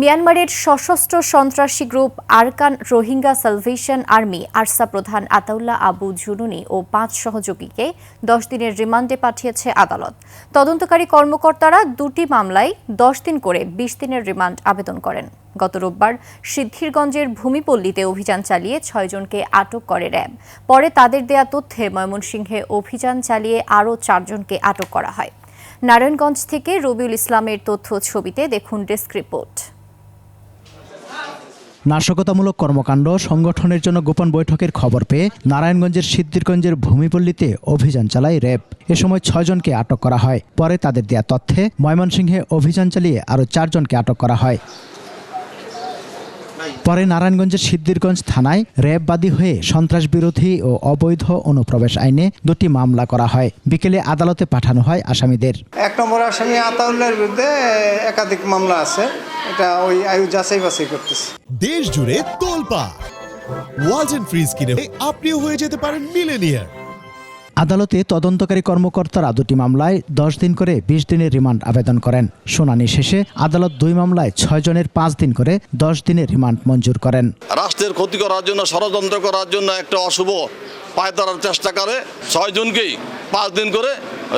মিয়ানমারের সশস্ত্র সন্ত্রাসী group Arakan Rohingya Salvation Army, ARSA প্রধান আতাউল্লাহ আবু জুনুনি ও পাঁচ সহযোগীকে দশ দিনের রিমান্ডে পাঠিয়েছে আদালত। তদন্তকারী কর্মকর্তারা দুটি মামলায় দশ দিন করে বিশ দিনের রিমান্ড আবেদন করেন। গত রোববার সিদ্ধিরগঞ্জের ভূমিপল্লীতে অভিযান চালিয়ে ছয়জনকে আটক করে র্যাব। পরে তাদের দেয়া তথ্যে ময়মনসিংহে অভিযান চালিয়ে আরও চারজনকে আটক করা হয়। নারায়ণগঞ্জ থেকে রবিউল ইসলামের তথ্য ছবিতে দেখুন ডেস্ক রিপোর্ট। নাশকতামূলক কর্মকাণ্ড সংগঠনের জন্য গোপন বৈঠকের খবর পেয়ে নারায়ণগঞ্জের সিদ্ধিরগঞ্জের ভূমিপল্লিতে অভিযান চালায় র্যাব। এ সময় ছয়জনকে আটক করা হয়। পরে তাদের দেয়া তথ্যে ময়মনসিংহে অভিযান চালিয়ে আরও চারজনকে আটক করা হয়। পরে নারায়ণগঞ্জের সিদ্দিরগঞ্জ থানায় র্যাববাদী হয়ে সন্ত্রাস বিরোধী ও অবৈধ অনুপ্রবেশ আইনে দুটি মামলা করা হয়। বিকেলে আদালতে পাঠানো হয় আসামিদের। এক নম্বর আসামি আতাউল্লাহর বিরুদ্ধে একাধিক মামলা আছে। এটা ওই আয়ু যাচাই বাছাই করতেছে। দেশ জুড়ে তোলপা ওয়ালটন ফ্রিজ কিনে আপনিও হয়ে যেতে পারেন মিলেনিয়ার। আদালতে তদন্তকারী কর্মকর্তারা দুটি মামলায় দশ দিন করে বিশ দিনের রিমান্ড আবেদন করেন। শুনানি শেষে আদালত দুই মামলায় ছয় জনের পাঁচ দিন করে দশ দিনের রিমান্ড মঞ্জুর করেন। রাষ্ট্রের ক্ষতি করার জন্য, ষড়যন্ত্র করার জন্য একটা অশুভ পায়তারার চেষ্টা করে। ছয় জনকেই পাঁচ দিন করে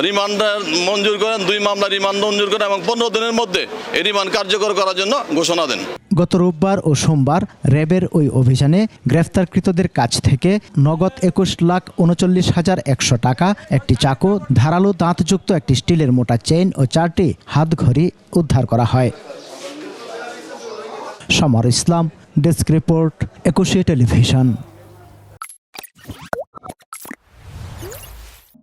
রিমান্ড মঞ্জুর করেন, দুই মামলা রিমান্ড মঞ্জুর করেন এবং পনেরো দিনের মধ্যে এই রিমান্ড কার্যকর করার জন্য ঘোষণা দেন। গত রোববার ও সোমবার র্যাবের ওই অভিযানে গ্রেফতারকৃতদের কাছ থেকে নগদ একুশ লাখ উনচল্লিশ হাজার একশো টাকা, একটি চাকু, ধারালো দাঁতযুক্ত একটি স্টিলের মোটা চেইন ও চারটি হাতঘড়ি উদ্ধার করা হয়। Samar Islam, desk report, Ekushey television.